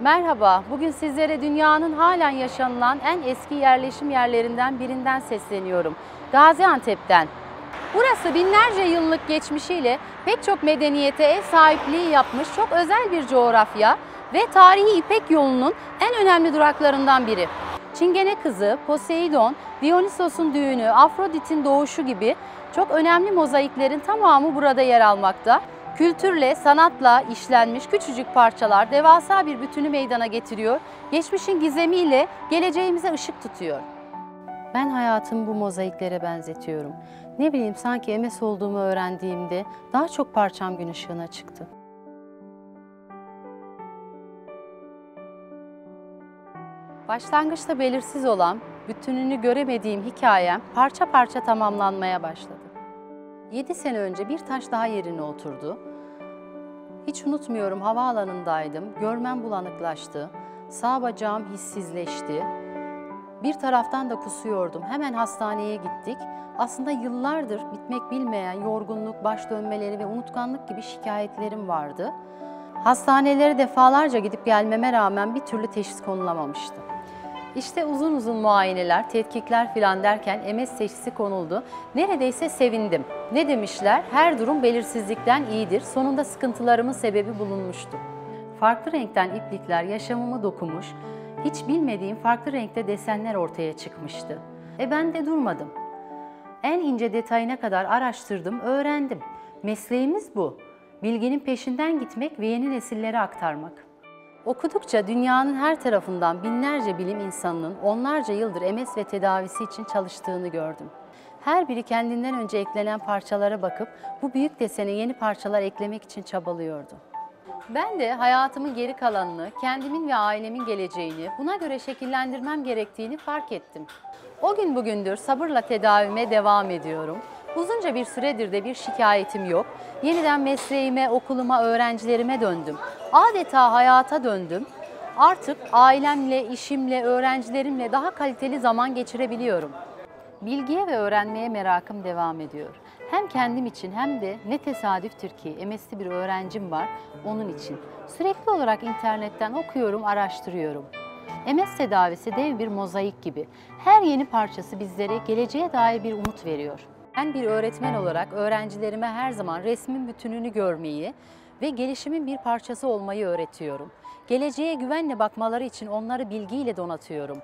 Merhaba, bugün sizlere dünyanın halen yaşanılan en eski yerleşim yerlerinden birinden sesleniyorum. Gaziantep'ten. Burası binlerce yıllık geçmişiyle pek çok medeniyete ev sahipliği yapmış çok özel bir coğrafya ve tarihi İpek yolunun en önemli duraklarından biri. Çingene kızı, Poseidon, Dionysos'un düğünü, Afrodit'in doğuşu gibi çok önemli mozaiklerin tamamı burada yer almakta. Kültürle, sanatla işlenmiş küçücük parçalar devasa bir bütünü meydana getiriyor. Geçmişin gizemiyle geleceğimize ışık tutuyor. Ben hayatımı bu mozaiklere benzetiyorum. Ne bileyim sanki emes olduğumu öğrendiğimde daha çok parçam gün ışığına çıktı. Başlangıçta belirsiz olan, bütününü göremediğim hikayem parça parça tamamlanmaya başladı. 7 sene önce bir taş daha yerine oturdu. Hiç unutmuyorum havaalanındaydım. Görmem bulanıklaştı. Sağ bacağım hissizleşti. Bir taraftan da kusuyordum. Hemen hastaneye gittik. Aslında yıllardır bitmek bilmeyen yorgunluk, baş dönmeleri ve unutkanlık gibi şikayetlerim vardı. Hastanelere defalarca gidip gelmeme rağmen bir türlü teşhis konulamamıştı. İşte uzun uzun muayeneler, tetkikler filan derken MS teşhisi konuldu. Neredeyse sevindim. Ne demişler? Her durum belirsizlikten iyidir. Sonunda sıkıntılarımın sebebi bulunmuştu. Farklı renkten iplikler yaşamımı dokumuş, hiç bilmediğim farklı renkte desenler ortaya çıkmıştı. E ben de durmadım. En ince detayına kadar araştırdım, öğrendim. Mesleğimiz bu. Bilginin peşinden gitmek ve yeni nesillere aktarmak. Okudukça dünyanın her tarafından binlerce bilim insanının onlarca yıldır MS ve tedavisi için çalıştığını gördüm. Her biri kendinden önce eklenen parçalara bakıp bu büyük desene yeni parçalar eklemek için çabalıyordu. Ben de hayatımın geri kalanını, kendimin ve ailemin geleceğini buna göre şekillendirmem gerektiğini fark ettim. O gün bugündür sabırla tedavime devam ediyorum. Uzunca bir süredir de bir şikayetim yok. Yeniden mesleğime, okuluma, öğrencilerime döndüm. Adeta hayata döndüm. Artık ailemle, işimle, öğrencilerimle daha kaliteli zaman geçirebiliyorum. Bilgiye ve öğrenmeye merakım devam ediyor. Hem kendim için hem de ne tesadüftür ki MS'li bir öğrencim var onun için. Sürekli olarak internetten okuyorum, araştırıyorum. MS tedavisi dev bir mozaik gibi. Her yeni parçası bizlere geleceğe dair bir umut veriyor. Ben bir öğretmen olarak öğrencilerime her zaman resmin bütününü görmeyi ve gelişimin bir parçası olmayı öğretiyorum. Geleceğe güvenle bakmaları için onları bilgiyle donatıyorum.